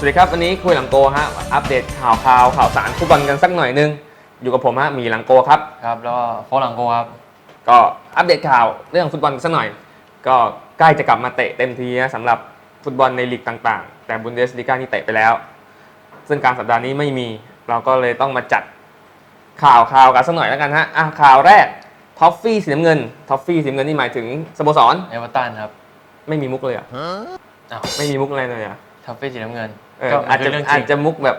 สวัสดีครับวันนี้คุยหลังโกฮะอัปเดตข่าวข่าวข่าวสารฟุตบอลกันสักหน่อยนึง อยู่กับผมฮะหมีหลังโกครับครับแล้วก็โค้ชหลังโกครับก็อัปเดตข่าวเรื่องฟุตบอลกันสักหน่อย ก็ใกล้จะกลับมาเตะเต็มทีนะสำหรับฟุตบอลในลีกต่างๆ แต่บุนเดสลีกานี่เตะไปแล้ว ซึ่งกลารสัปดาห์นี้ไม่มี เราก็เลยต้องมาจัดข่าวข่าวกันสักหน่อยแล้วกันฮะอะข่าวแรกท็อฟฟี่สีน้ำเงินท็อฟฟี่สีน้ำเงินนี่หมายถึงสโมสรเอเวอร์ตันครับไม่มีมุกเลยอะอ้าวไม่มีมุกอะไรเลยอะ ทัฟฟี่สีน้ำเงินเออก็อาจมันจะคือเรื่องจอาริจงจะมุกแบบ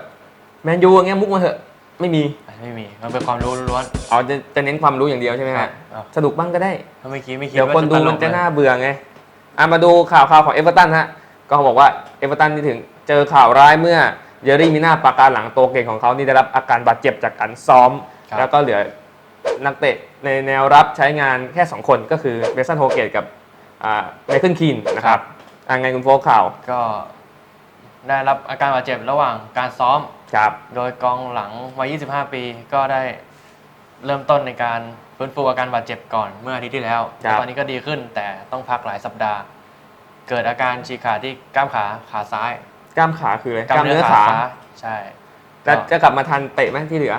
แมนยูอย่างเงี้ยมุกมาเถอะไม่มีไม่มีมันเป็นความรู้ล้วนอ๋อจะจะเน้นความรู้อย่างเดียวใช่ไหมๆครัฮะบอ้าวสนุกบ้างก็ได้ถ้าไม่คิดไม่คิดเดี๋ยวว่าคนดูตลมันกจะเลยน่าเบื่อไงอะมาดูข่าวข่าวของเอเวอร์ตันฮะ ก็บอกว่าเอเวอร์ตันนี่ถึงเจอข่าวร้ายเมื่อเยอรี่มิน่าปากการหลังตัวเก่งของเขานี่ได้รับอาการบาดเจ็บจากการซ้อม ครับ แล้วก็เหลือนักเตะในแนวรับใช้งานแค่ 2 คนก็คือเบสันโฮเกตกับอ่าไมเคิลคีนนะครับอ่าไงคุณโฟกข่าว ก็ ได้รับอาการบาดเจ็บระหว่างการซ้อม ครับโดยกองหลังวัย 25 ปีก็ได้เริ่มต้นในการฟื้นฟูอาการบาดเจ็บก่อนเมื่ออาทิตย์ที่แล้วแต่ตอนนี้ก็ดีขึ้นแต่ต้องพักหลายสัปดาห์ เกิดอาการฉีกขาดที่กล้ามขาขาซ้ายกล้ามขาคืออะไรกล้ามเนื้อขาใช่ จะจะกลับมาทันเตะไหมที่เหลือ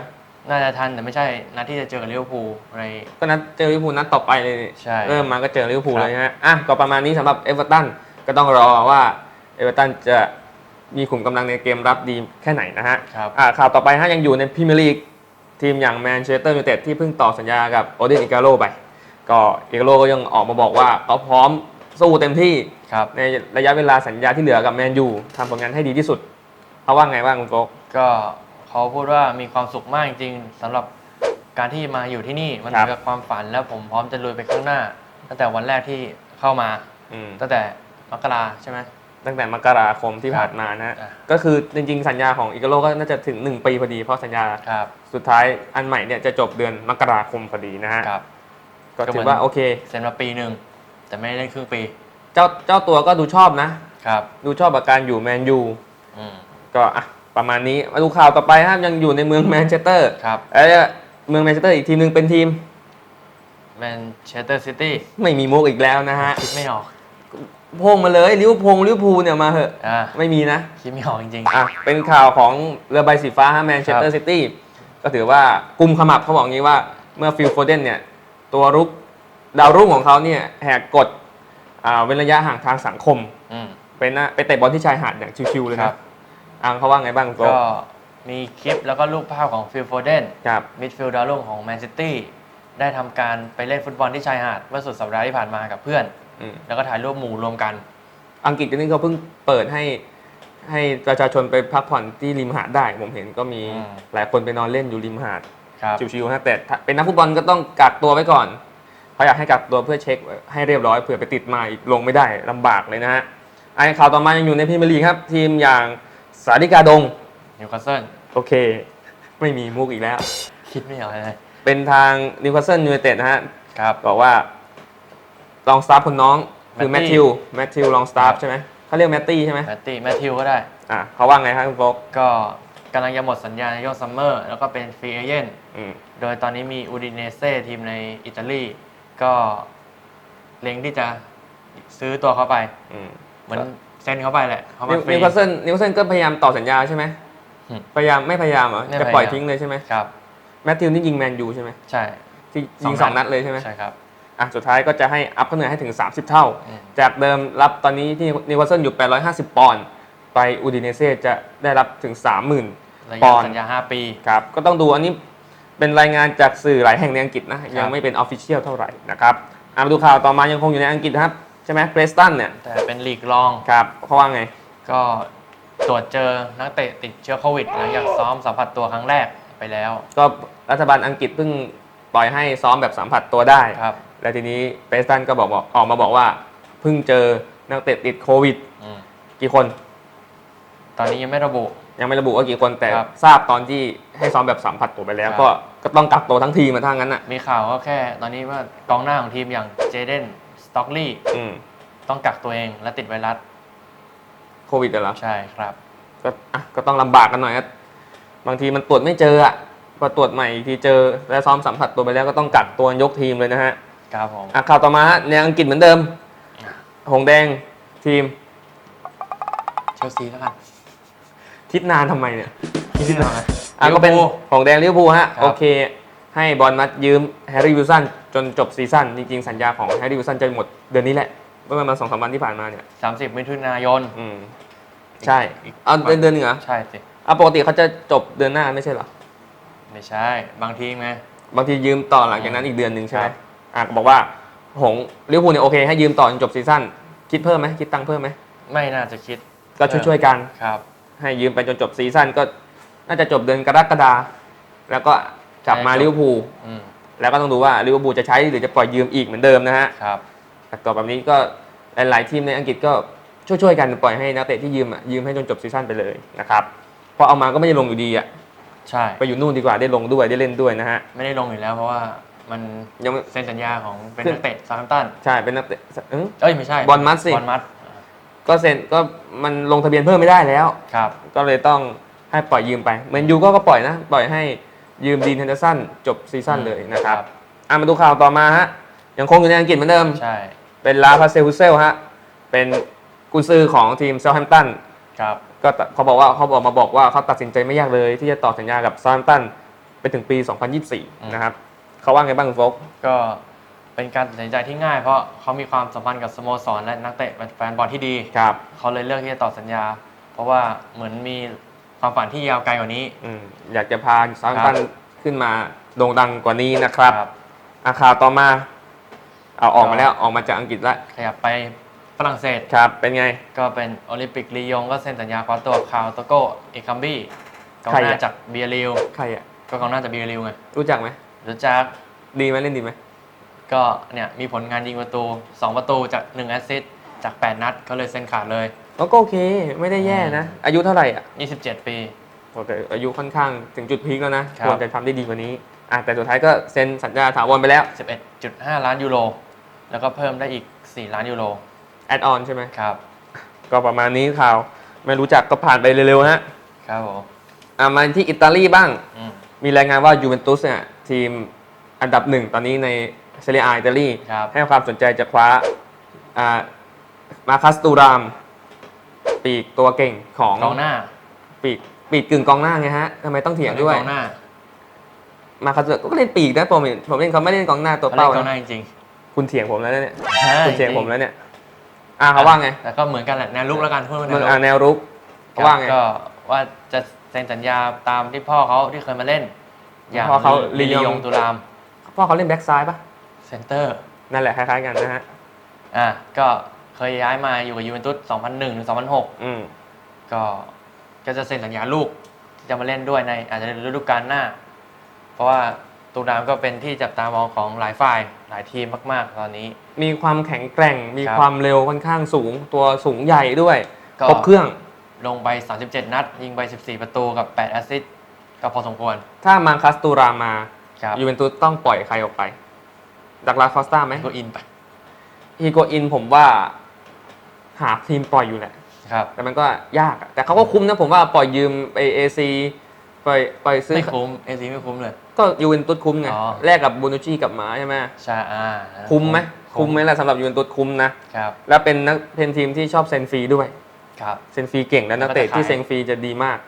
น่าจะทันแต่ไม่ใช่นัดที่จะเจอกับลิเวอร์พูลใน ก็นัดเจอลิเวอร์พูลนัดต่อไปเลยนี่ใช่เริ่มมาก็เจอลิเวอร์พูลครับ เลยนะฮะอะก็ประมาณนี้สำหรับเอเวอร์ตันก็ต้องรอว่าเอเวอร์ตันจะ มีขุมกำลังในเกมรับดีแค่ไหนนะฮะครับ อะข่าวต่อไปฮะยังอยู่ในพรีเมียร์ลีกทีมอย่างแมนเชสเตอร์ยูไนเต็ดที่เพิ่งต่อสัญญากับโอเดนอิกาโลไป ก็อิกาโลก็ยังออกมาบอกว่าเขาพร้อมสู้เต็มที่ครับ ในระยะเวลาสัญญาที่เหลือกับแมนยูทำผลงานให้ดีที่สุดเขาว่าไงบ้างคุณโฟก ก็เขาพูดว่ามีความสุขมากจริงๆสำหรับการที่มาอยู่ที่นี่มันเหครัมือบนกับความฝันแล้วผมพร้อมจะลุยไปข้างหน้า ตั้งแต่วันแรกที่เข้ามา อืม ตั้งแต่มกราใช่ไหม ตั้งแต่มกราคมที่ผ่านมานะฮะอะ ก็คือจริงๆ สัญญาของอิกาโลก็น่าจะถึง 1 ปีพอดีเพราะสัญญาครับสุดท้ายอันใหม่เนี่ยจะจบเดือนมกราคมพอดีนะฮะครับ ก็ก็เหมืถือนอว่าโอเค เซ็นมาปีหนึ่งแต่ไม่ได้เล่นครึ่งปีเจ้าเจ้าตัวก็ดูชอบนะ ครับดูชอบกับการอยู่แมนยูอืมก็อะประมาณนี้มาดูข่าวต่อไปครับยังอยู่ในเมืองแมนเชสเตอร์ครับเอ้ยเมืองแมนเชสเตอร์อีกทีมหนึงเป็นทีม แมนเชสเตอร์ซิตี้ไม่มีมุกอีกแล้วนะฮะ คิดไม่ออก พงมาเลยลิเวอร์พูลลิเวอร์พูลเนี่ยมาเหอะอ่าไม่มีนะ คิดไม่ออกจริง อะ เป็นข่าวของเรือใบสีฟ้าแมนเชสเตอร์ซิตี้ก็ถือว่ากุมขมับเขาบอกงี้ว่าเมื่อฟิลโฟเดนเนี่ย ตัวรุกดาวรุ่งของเขาเนี่ย แหกกฎอ่าเว้นระยะห่างทางสังคม ๆ อืมไปนะไปเตะบอลที่ชายหาดอย่างชิวๆเลยครันะบ อ่าเขาว่าไงบ้างคุณโฟก็มีคลิปแล้วก็รูปภาพของฟิลโฟเดนครับ มิดฟิลด์ดาวรุ่งของแมนซิตี้ได้ทำการไปเล่นฟุตบอลที่ชายหาดเมื่อสุดสัปดาห์ที่ผ่านมากับเพื่อน อืม แล้วก็ถ่ายรูปหมู่รวมกัน อังกฤษนี่เขาเพิ่งเปิดให้ให้ประชาชนไปพักผ่อนที่ริมหาดได้ ผมเห็นก็มีอืม หลายคนไปนอนเล่นอยู่ริมหาด ครับ ชิวๆนะแต่ถ้าเป็นนักฟุตบอลก็ต้องกักตัวไว้ก่อนเขาอยากให้กักตัวเพื่อเช็คให้เรียบร้อยเผื่อไปติดมาอีกลงไม่ได้ลำบากเลยนะฮะไอ้ข่าวต่อมายังอยู่ในพรีเมียร์ลีกครับ ทีมอย่างสาริกาดง นิวคาสเซิล โอเค ไม่มีมุกอีกแล้ว คิดไม่ออกเลย เป็นทางนิวคาสเซิลยูไนเต็ดนะฮะ ครับ บอกว่า ลองสตาร์คนน้องคือแมท Matthew ธิวแมทธิวลองสตาร์ครับใช่ไหมเขาเรียกแมตตี้ใช่ไหมแมตตี้แมทธิวก็ได้อะเขาว่าไงครับคุณโฟกก็กำลังจะหมดสัญญาในช่วงซัมเมอร์แล้วก็เป็นฟรีเอเจนต์อืมโดยตอนนี้มีอูดิเนเซ่ทีมในอิตาลีก็เล็งที่จะซื้อตัวเขาไปอืมเหมือนเซ็นเขาไปแหละเขานิมาวฟรีนิวคาสเซิลนิวคาสเซิลก็พยายามต่อสัญญาใช่ไหมอืมพยายามไม่พยายามเหรอไม่จะปล่อยพยายามทิ้งเลยใช่ไหมครับแมทธิวนี่ยิงแมนยูใช่ไหมใช่ที่ยิงสองนัดเลยใช่ไหมใช่ครับ อะสุดท้ายก็จะให้อัพค่าเหนื่อยให้ถึง 30 เท่าอืมจากเดิมรับตอนนี้ที่นิวคาสเซิลอยู่ 850 ปอนด์ไปอูดิเนเซ่จะได้รับถึง 30,000ระปยะอนด์สัญญา 5 ปีครับก็ต้องดูอันนี้เป็นรายงานจากสื่อหลายแห่งในอังกฤษนะยังไม่เป็นออฟฟิเชียลเท่าไหร่นะครับอะมาดูข่าวต่อมายังคงอยู่ในอังกฤษนะครับ ใช่ไหมเกรสตันเนี่ยแต่เป็นลีกรองครับเขาว่าไง ก็ตรวจเจอนักเตะติดเชื้อโควิดหลังจากซ้อมสัมผัสตัวครั้งแรกไปแล้ว ก็รัฐบาลอังกฤษเพิ่งปล่อยให้ซ้อมแบบสัมผัสตัวได้ครับ และทีนี้เกรสตันก็บอกบอกออกมาบอกว่าเพิ่งเจอนักเตะติดโควิด อืมกี่คน ตอนนี้ยังไม่ระบุ ยังไม่ระบุว่ากี่คนแต่ครับทราบตอนที่ให้ซ้อมแบบสัมผัสตัวไปแล้ว ครับ ก็ก็ต้องกักตัวทั้งทีมมาทั้งนั้นอะ มีข่าวก็แค่ตอนนี้ว่ากองหน้าของทีมอย่างเจเดนสต็อกลี่อืมต้องกักตัวเองและติดไวรัสโควิดเหรอใช่ครับ ก็อะก็ต้องลำบากกันหน่อยครับบางทีมันตรวจไม่เจออะพอตรวจใหม่อีกทีเจอ แล้วซ้อมสัมผัสตัวไปแล้วก็ต้องกักตัวยกทีมเลยนะฮะ ครับผมอะข่าวต่อมาฮะในอังกฤษเหมือนเดิม หงแดงทีมเชลซีแล้วกันคิดนานทำไมเนี่ย คิดหน่อย อะก็เป็นลิวอร์พูลของแดงลิเวอร์พูลฮะครับ โอเค ให้บอลมัดยืมแฮร์รี่วิลสันจนจบซีซั่นจริงๆ สัญญาของแฮร์รี่วิลสันจะหมดเดือนนี้แหละ เมื่อประมาณสองสามวันที่ผ่านมาเนี่ย30มิถุนายน อืม ใช่เอาเดือนเดือนหนึ่งเหรอใช่สิ อะปกติเขาจะจบเดือนหน้าไม่ใช่เหรอ ไม่ใช่ บางทีมไง บางทียืมต่อหลังจากนั้นอีกเดือนหนึ่งใช่ไหมครับ อะก็บอกว่าหงลิเวอร์พูลเนี่ยโอเคให้ยืมต่อจนจบซีซั่นคิดเพิ่มไหมคิดตังค์เพิ่มไหมไม่น่าจะคิดก็ช่วยๆกัน ครับ ให้ยืมไปจนจบซีซั่นก็น่าจะจบเดือนกรกฎาแล้วก็กลับมาใช่จบลิเวอร์พูลอืมแล้วก็ต้องดูว่าลิเวอร์พูลจะใช้หรือจะปล่อยยืมอีกเหมือนเดิมนะฮะครับ แต่ต่อแบบนี้ก็หลายๆทีมในอังกฤษก็ช่วยๆกันปล่อยให้นักเตะที่ยืมอะยืมให้จนจบซีซั่นไปเลยนะครับเพราะเอามาก็ไม่ได้ลงอยู่ดีอะใช่ ไปอยู่นู่นดีกว่าได้ลงด้วยได้เล่นด้วยนะฮะ ไม่ได้ลงอยู่แล้วเพราะว่า มันยังไม่เซ็นสัญญาของเป็นขึ้นนักเตะซาร์แฮมป์ตันใช่เป็นนักเตะเอ้ยเอ้ยไม่ใช่บอลมัดสิบอลมัดก็เซ็นก็มันลงทะเบียนเพิ่มไม่ได้แล้ว ครับ ก็เลยต้องให้ปล่อยยืมไปเหมือนยูก็ก็ปล่อยนะ ปล่อยให้ยืมดีนเฮนเดอร์สันจบซีซั่นเลยนะครับ อะมาดูข่าวต่อมาฮะยังคงอยู่ในอังกฤษเหมือนเดิม ใช่เป็นลาพาเซลฮุเซลฮะเป็นกุนซือของทีมเซาท์แฮมป์ตัน ครับ ก็ตเขาบอกว่าเขาบอกมาบอกว่าเขาตัดสินใจไม่ยากเลย ที่จะต่อสัญญากับเซาท์แฮมป์ตันไปถึงปี2024 นะครับ เขาว่าไงบ้างคุณโฟกก็เป็นการตัดสินใจที่ง่ายเพราะเขามีความสัมพันธ์กับสโมสรและนักเตะเป็นแฟนบอลที่ดี ครับ เขาเลยเลือกที่จะต่อสัญญา เพราะว่าเหมือนมีความฝันที่ยาวไกลกว่านี้ อืมอยากจะพาเซาท์แฮมป์ตันขึ้นมาโด่งดังกว่านี้นะครับครับ อาข่าวต่อมาเอาออกมาแล้วออกมาจากอังกฤษแล้วขยับไปฝรั่งเศสครับ เป็นไง ก็เป็นโอลิมปิกลียงก็เซ็นสัญญาคว้าตัวคาวโตโกเอคัมบี้กองใครหน้าอะ จากเบียริลใครอะก็กองหน้าจากเบียริลไงรู้จักไหม รู้จักดีไหมเล่นดีไหมก็เนี่ยมีผลงานยิงประตู 2 ประตูจาก1แอสซิสต์จาก 8 นัดก็เลยเซ็นขาดเลยก็โอเคไม่ได้แย่นะ อายุเท่าไหร่อะ 27 ปี โอเคอายุค่อนข้างถึงจุดพีคแล้วนะครับ ควรจะทำได้ดีกว่านี้อะแต่สุดท้ายก็เซ็นสัญญาถาวรไปแล้ว 11.5 ล้านยูโร แล้วก็เพิ่มได้อีก 4 ล้านยูโรแอดออนใช่ไหมครับ ก็ประมาณนี้ข่าว ไม่รู้จักก็ผ่านไปเร็วๆฮะครับผมอะมาที่อิตาลีบ้าง อืมมีรายงานว่ายูเวนตุสเนี่ยทีมอันดับหนึ่งตอนนี้ในเซเรียอาอิตาลีครับ ให้ความสนใจจะคว้าอ่ามาคัสตูราม ปีกตัวเก่งของกองหน้า ปีกปีกกึ่งกองหน้าไงฮะทำไมต้องเถียงด้วยกองหน้า มาคัสตูก็เล่นปีกนะผมเห็นผมเล่นเขาไม่เล่นกองหน้าตัวเขาเล่เป้านกองหนะน้าจริงคุณเถียงผมแล้วเนี่ยๆคุณเถียงผมแล้วเนี่ยอ่าเขาว่าไงแต่ก็เหมือนกันแหละแนวลุกแล้วกันพูดว่าแนมึวงลุกอ่าแนวรุกเขาว่าไงก็ว่าจะเซ็นสัญญาตามที่พ่อเขาที่เคยมาเล่น อย่างพ่อเขาลีลียงยงตุลามพ่อเขาเล่นแบ็กซ้ายปะเซนเตอร์นั่นแหละคล้ายๆกันนะฮะอะก็เคยย้ายมาอยู่กับยูเวนตุส 2001 ถึง 2006 อืมก็ก็จะเซ็นสัญญาลูกที่จะมาเล่นด้วยในอาจจะในฤดูกาลหน้า เพราะว่าตูรามก็เป็นที่จับตามองของหลายฝ่ายหลายทีมมาก ๆ ตอนนี้ มีความแข็งแกร่ง มีครับความเร็วค่อนข้างสูง ตัวสูงใหญ่ด้วยก็ครบเครื่อง ลงไป 37 นัด ยิงไป 14 ประตูกับ 8 แอสซิสต์ ก็พอสมควร ถ้ามาคัสตูรามาครับยูเวนตุสต้องปล่อยใครออกไปดักลาสคอสตาไหมก็อินไปฮีโกอินผมว่า หาทีมปล่อยอยู่แหละครับ แต่มันก็ยากอะแต่เขาก็คุ้มนะผมว่าปล่อยยืมไปเอซีปล่อยปล่อยซื้อไม่คุ้มเอซีไม่คุ้มเลย ก็ยูเวนตุสคุ้มไงอ๋อแลกกับบูนูชีกลับมาใช่ไหมใช่อ่าคุ้มไหมคุ้มไหมล่ะสำหรับยูเวนตุสคุ้มนะครับแล้วเป็นนักเป็นทีมที่ชอบเซนฟรีด้วยครับเซนฟรีเก่งและนักเตะแล้วก็จะขายที่เซนฟรีจะดีมาก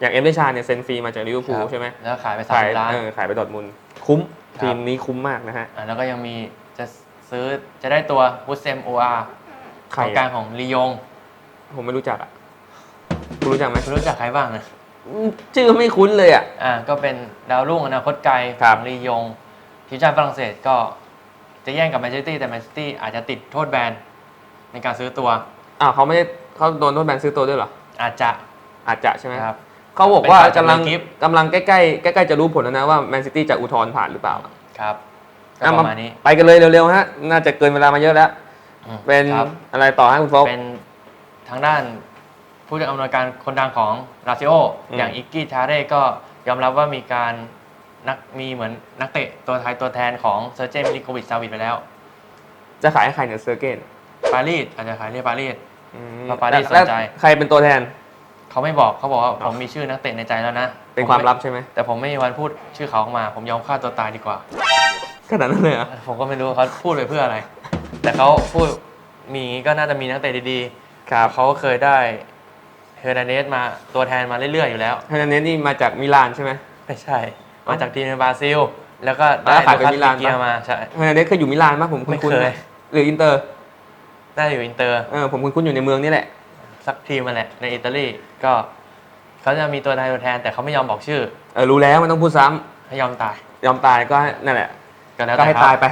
อย่างเอ็มเดชาเนี่ยเซนฟรีมาจากลิเวอร์พูลครับใช่ไหมแล้วขายไปขาย30ล้านเออขายไปดอร์ทมุนด์คุ้มครับทีมนี้คุ้มมากนะฮะอ่าแล้วก็ยังมีจะซื้อจะได้ตัวฮุสเซมโออาร์ใครของอะกลางของลียง ผมไม่รู้จักอะคุณรู้จักไหมคุณรู้จักใครบ้างนะอืมชื่อไม่คุ้นเลยอะอ่าก็เป็นดาวรุ่งอนาคตไกลครัขบองลียงทีมชาติฝรั่งเศสก็จะแย่งกับแมนเชสเตอร์แต่แมนเชสเตอร์อาจจะติดโทษแบนในการซื้อตัวอ้าวเขาไม่ได้เขาโดนโทษแบนซื้อตัวด้วยเหรออาจจะอาจจะใช่ไหมครับ เขาบอกว่าเป็นข่าวจากกำลังในคลิปกำลังใกล้ๆใกล้ๆจะรู้ผลแล้วนะว่าแมนซิตี้จะอุทธรณ์ผ่านหรือเปล่าครับก็อะประมาณนี้ ไปกันเลยเร็วๆฮะน่าจะเกินเวลามาเยอะแล้ว อืมเป็นครับอะไรต่อให้คุณโฟก เป็นทางด้านผู้จัดอำนวยการคนดังของลาซิโออืม อย่างอิกกี้ทาเร่ก็ยอมรับว่ามีการนักมีเหมือนนักเตะตัวไทยตัวแทนของเซอร์เจนมิลิโควิชซาวิดไปแล้ว จะขายให้ใครเนี่ยเซอร์เกนปารีสอาจจะขายเรียกปารีส อืมเพราะปารีสแล้วสนใจใครเป็นตัวแทน เขาไม่บอกเขาบอกว่าอ๋อผมมีชื่อนักเตะในใจแล้วนะเป็นความลับใช่ไหมแต่ผมไม่มีวันพูดชื่อเขาออกมา ผมยอมฆ่าตัวตายดีกว่าขนาดนั้นเลยเหรอผมก็ไม่รู้เขาพูดไปเพื่ออะไร แต่เขาพูดมีอย่างงี้ก็น่าจะมีนักเตะดีครับๆเขาเคยได้เฮอร์นันเดสมาตัวแทนมาเรื่อยๆอยู่แล้วเฮอร์นันเดสนี่มาจากมิลานใช่ไหมไม่ใช่ มาจากทีมในบราซิล แล้วก็ได้แล้วขายไปลูคัสมิลานเกียปะมาใช่เฮอร์นันเดสเคยอยู่มิลานปะผมไม่คุ้นเคๆยนะหรืออินเตอร์ได้อยู่อินเตอร์เออผมคุ้นๆอยู่ในเมืองนี่แหละ สักทีมมาแหละในอิตาลีก็เขาจะมีตัวแทนตัวแทน แต่เขาไม่ยอมบอกชื่อเออรู้แล้วมันต้องพูดซ้ำให้ยอมตายยอมตายก็ให้นั่นแหละก็แล้วก็แต่ให้เขาตายไป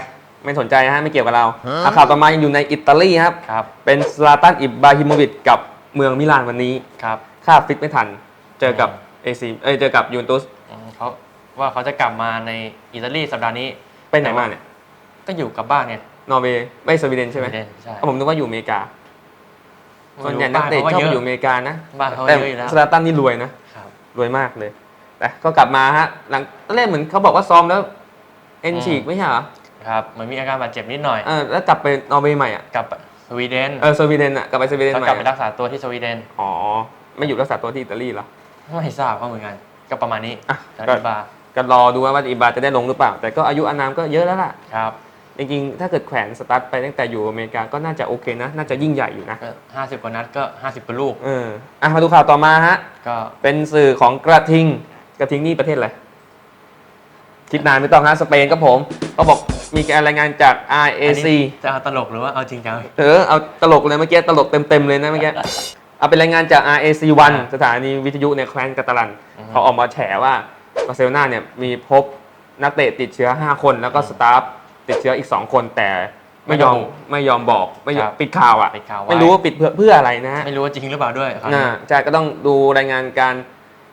ไม่สนใจนะฮะไม่เกี่ยวกับเราอะข่าวต่อมายังอยู่ในอิตาลีครับ ครับเป็นซลาตันอิบบราฮิโมวิชกับเมืองมิลานวันนี้ครับค่าฟิตไม่ทัน เจอกับอืมเอซีเอ้ยเจอกับยูเวนตุสอืมเขาว่าเขาจะกลับมาในอิตาลีสัปดาห์นี้ไปไหนมาเนี่ยก็อยู่กับบ้านเนี่ยนอร์เวย์ไม่สวีเดนใช่ไหมเดนใช่ อะผมนึกว่าอยู่อเมริกา ส่วนใหญ่นักบ้าเตะขาชอบเยไปอะอยู่อเมริกานะบ้านเขาแต่เยอะอยู่แล้วซลาตันนี่รวยนะครับรวยมากเลยแต่ก็กลับมาฮะหลังตอนแรกเหมือนเขาบอกว่าซ้อมแล้ว เอ็นอืมฉีกไม่ใช่เหรอครับเหมือนมีอาการบาดเจ็บนิดหน่อยเออแล้วกลับไปนอร์เวย์ใหม่อะกลับสวีเดนเออสวีเดนอะกลับไปสวีเดนเขาใหม่กลับไปอะรักษาตัวที่สวีเดนอ๋อไม่อยู่รักษาตัวที่อิตาลีเหรอไม่ทราบเขาเหมือนกันก็ประมาณนี้อะจากก็อิบาก็รอดูว่าอิบาจะได้ลงหรือเปล่า แต่ก็อายุอานามก็เยอะแล้วล่ะครับ จริงๆ ถ้าเกิดแขวนสตาร์ทไปตั้งแต่อยู่อเมริกาก็น่าจะโอเคนะ น่าจะยิ่งใหญ่อยู่นะก็ห้าสิบกว่านัดก็ห้าสิบกว่าลูกเอออะมาดูข่าวต่อมาฮะ ก็เป็นสื่อของกระทิง กระทิงนี่ประเทศอะไร คิดนานไม่ต้องฮะ สเปนครับผมเขาบอกมีการรายงานจากอัน RAC นี้จะเอาตลกหรือว่าเอาจริงจังเออ เอาตลกเลยเมื่อกี้ตลกเต็มๆเลยนะเมื่อกี้ เอาเป็นรายงานจาก RAC 1อ่าสถานีวิทยุในแคว้นกาตาลันอือฮึเขาออกมาแฉว่าบาร์เซโลนาเนี่ยมีพบนักเตะติดเชื้อ 5 คนแล้วก็สตาฟ ติดเชื้ออีก 2 คนแต่ไม่ยอมไม่ยอมบอกไม่ยอมครับปิดข่าวอะปิดข่าวไว้ ไม่รู้ว่าปิดเพื่อเพื่ออะไรนะฮะไม่รู้ว่าจริงหรือเปล่าด้วยครับน่าใช่ก็ต้องดูรายงานการ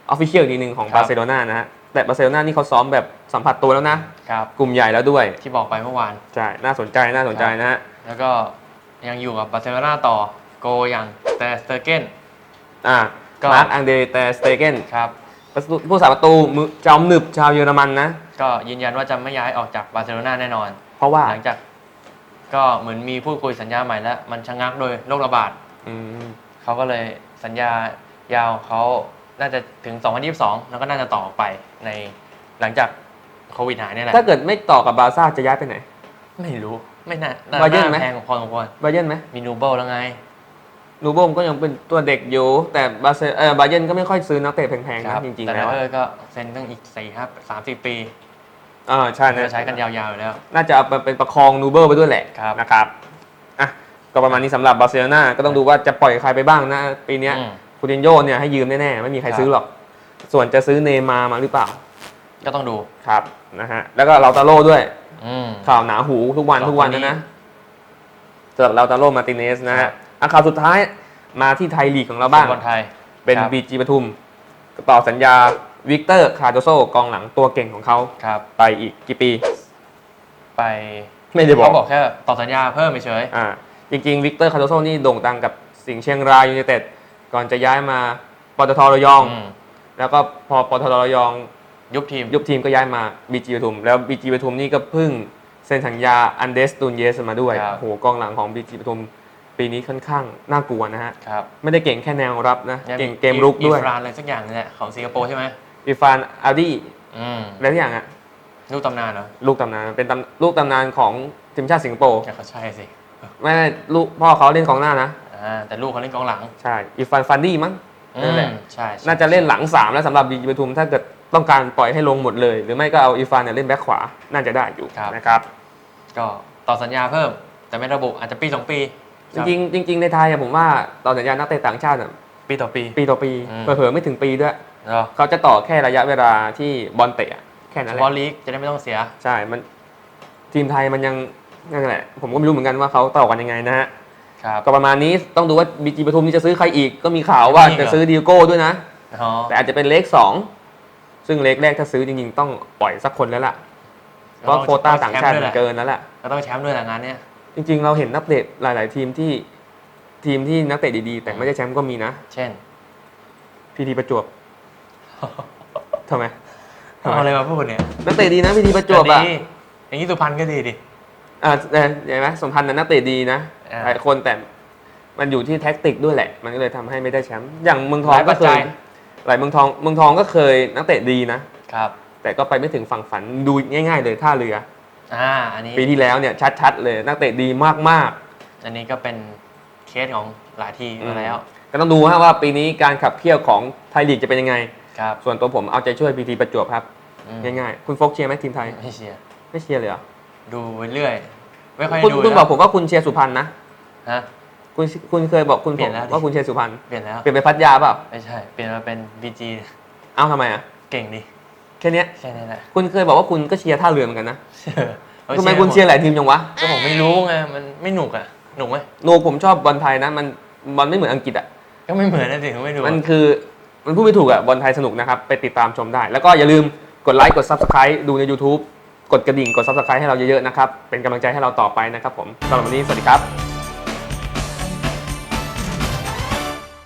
ออฟฟิเชียลทีหนึ่งของครับ บาร์เซโลนานะฮะแต่บาร์เซโลนานี่เขาซ้อมแบบสัมผัสตัวแล้วนะครับ กลุ่มใหญ่แล้วด้วยที่บอกไปเมื่อวาน ใช่น่าสนใจน่าสนใจนะฮะแล้วก็ยังอยู่กับบาร์เซโลนาต่อโกอย่างแต่สเตอร์เกน อ่าก็ มาร์คอังเดรแต่สเตเกนครับ ผู้สาประตูมือจอมหนึบชาวเยอรมันนะ ก็ยืนยันว่าจะไม่ย้ายออกจากบาร์เซโลนาแน่นอน เพราะว่า หลังจากก็เหมือนมีพูดคุยสัญญาใหม่แล้ว มันชะงักโดยโรคระบาดอืม เขาก็เลยสัญญายาวเขาน่าจะถึง 2022 แล้วก็น่าจะต่อออกไปในหลังจากโควิดหายเนี่ยแหละถ้าเกิดไม่ต่อกับบาร์ซ่าจะย้ายไปไหน ไม่รู้ไม่น่าน่าบาเยิร์นไหม แพงพอสมควรบาเยิร์นไหมมีนูเบิลแล้วไง นูโบมก็ยังเป็นตัวเด็กอยู่ แต่บาร์เซเออบาเยิร์นก็ไม่ค่อยซื้อนักเตะแพงๆครันะบจริงแต่ๆแล้วเออะอก็เซ็นตั้งอีกสี่ห้าสามสี่ปีอ่าใช่จะนะใช้กันยาวๆอยู่แล้ว น่าจะเอาไปเป็นประคองนูเบิลไปด้วยแหละครับนะครับอะก็ประมาณนี้สำหรับบาร์เซโลนาก็ต้องดูว่าจะปล่อยใครไปบ้างนะ ปีเนี้ยอืมคูตินโยเนี่ยให้ยืมแน่ๆ ไม่มีใครครับซื้อหรอก ส่วนจะซื้อเนย์มาร์มาหรือเปล่า ก็ต้องดูครับนะฮะแล้วก็เราตาโร่ด้วยอืมข่าวหนาหูทุกวันสองทุกวันคนนี้นะนะสำหรับเราตาโร่มาร์ติเนสนะครัฮะบ อะข่าวสุดท้ายมาที่ไทยลีกของเราบ้างฟุตบอลไทย เป็นครับ บีจีปทุม ต่อสัญญาวิกเตอร์คาร์โดโซกองหลังตัวเก่งของเขาครับ ไปอีกกี่ปี ไปไม่ได้บอก เขาบอกแค่ต่อสัญญาเพิ่มเฉย อ่าจริงๆวิกเตอร์คาร์โดโซนี่โด่งดังกับสิงห์เชียงรายยูไนเต็ดก่อนจะย้ายมาปตทระยอง อืม แล้วก็พอปตทระยอง ยุบทีมยุบทีมก็ย้ายมาบีจีปทุม แล้วบีจีปทุมนี่ก็เพิ่งเซ็นสัญญาอันเดสตูนเยสมาด้วยครับ โอ้โหกองหลังของบีจีปทุม ปีนี้ค่อนข้างน่ากลัวนะฮะ ครับไม่ได้เก่งแค่แนวรับนะยังเก่งเกมรุกด้วยอีฟรานอะไรสักอย่างนี่แหละของสิงคโปร์ใช่ไหมอีฟานอาดีอืมอะไรทุกอย่างอะลูกตำนานเหรอลูกตำนานเป็นตำลูกตำนานของทีมชาติสิงคโปร์ก็เขาใช่สิไม่ไม่ลูกพ่อเขาเล่นกองหน้านะ อ่าแต่ลูกเขาเล่นกองหลังใช่อีฟานฟันดี้มั้งนั่นแหละ อืมใช่ใช่น่าจะเล่นหลังสามแล้วสำหรับบีจีปทุมถ้าเกิดต้องการปล่อยให้ลงหมดเลย หรือไม่ก็เอาอีฟานเนี่ยเล่นแบ็คขวาน่าจะได้อยู่นะครับ ก็ต่อสัญญาเพิ่ม แต่ไม่ระบุอาจจะปีสองปี จริงๆจริง ๆ ในไทยอะผมว่าตอนสัญญานักเตะต่างชาติอะปีต่อปี ปีต่อปีอืม เผลอๆไม่ถึงปีด้วยเหรอเขาจะต่อแค่ระยะเวลาที่บอลเตะอะแค่นั้เฉนแหพาะละลีกจะได้ไม่ต้องเสีย ใช่มันทีมไทยมันยังนั่นแหละ ผมก็ไม่รู้เหมือนกันว่าเขาต่อกันยังไงนะฮะครับ ก็ประมาณนี้ต้องดูว่าบีจีปทุมนี่จะซื้อใครอีกก็มีข่าวว่ามีอีกเหรอจะซื้อดิวโก้ด้วยนะ อ๋อ แต่อาจจะเป็นเลขสองซึ่งเลขแรกถ้าซื้อจริงๆ ต้องปล่อยสักคนแล้วล่ะเพราะโควต้าต่างชาติมันเกินแล้วล่ะ ก็ต้องแชมป์ด้วยแหละงานเนี้ย จริงๆ เราเห็นนักเตะหลาย ๆ ทีมที่ทีมที่นักเตะดีๆ แต่ไม่ได้แชมป์ก็มีนะ เช่น พีทีประจวบทำไมทำเอาไมอะไรมาพูดเนี่ย นักเตะดีนะพีทีประจวบก็อะดีอย่างนี้สุพรรณก็ดีดิอ่าแต่เห็นไหมสมพันธ์นะนักเตะดีนะอ่าหลายคนแต่มันอยู่ที่แท็กติกด้วยแหละ มันก็เลยทำให้ไม่ได้แชมป์อย่างเมืองทองหลายปัก็จเคจัยยหลายเมืองทองเมืองทองก็เคยนักเตะดีนะครับ แต่ก็ไปไม่ถึงฝั่งฝันดูง่าย ๆ เลยท่าเรือ อ่าอันนี้ปีที่แล้วเนี่ยชัด ๆ เลยนักเตะดีมากอันนี้ก็เป็นเคสของหลายทีมอืมมาแล้วๆ ก็ต้องดูฮะว่าปีนี้การขับเคี่ยวของไทยลีกจะเป็นยังไง ครับส่วนตัวผมเอาใจช่วยพีทีประจวบครับอืมง่ายๆคุณโฟกเชียร์ไหมทีมไทยไม่เชียร์ไม่เชียร์เลยเหรอดูไปเรื่อย ไม่ค่อยคุณดูคุณนะบอกผมว่าคุณเชียร์สุพรรณนะฮะ คุณคุณเคยบอกคุณเปลี่ผมยนแล้วดิ ว่าคุณเชียร์สุพรรณเปลี่ยนแล้วเปลี่ยนไปพัทยาเปล่าไม่ใช่ เปลี่ยนมาเป็นบีจีเอ้าทำไมอะเก่งดี แค่เนี้ยแค่นี้แหละคุณเคยบอกว่าคุณก็เชียร์ท่าเรือเหมือนกันนะออทำไมคุณเชียร์หลายทีมจังวะก็ผมไม่รู้ไงมันไม่หนุกอะหนุกไหมโนผมชอบบอลไทยนะ มันบอลไม่เหมือนอังกฤษอะก็ไม่เหมือนนะสิผมไม่ดูมันคือมันพูดไม่ถูกอะบอลไทยสนุกนะครับ ไปติดตามชมได้ แล้วก็อย่าลืมกดไลค์กด Subscribe ดูใน YouTube กดกระดิ่งกด Subscribe ให้เราเยอะๆนะครับ เป็นกำลังใจให้เราต่อไปนะครับผมสำหรับวันนี้สวัสดีครับ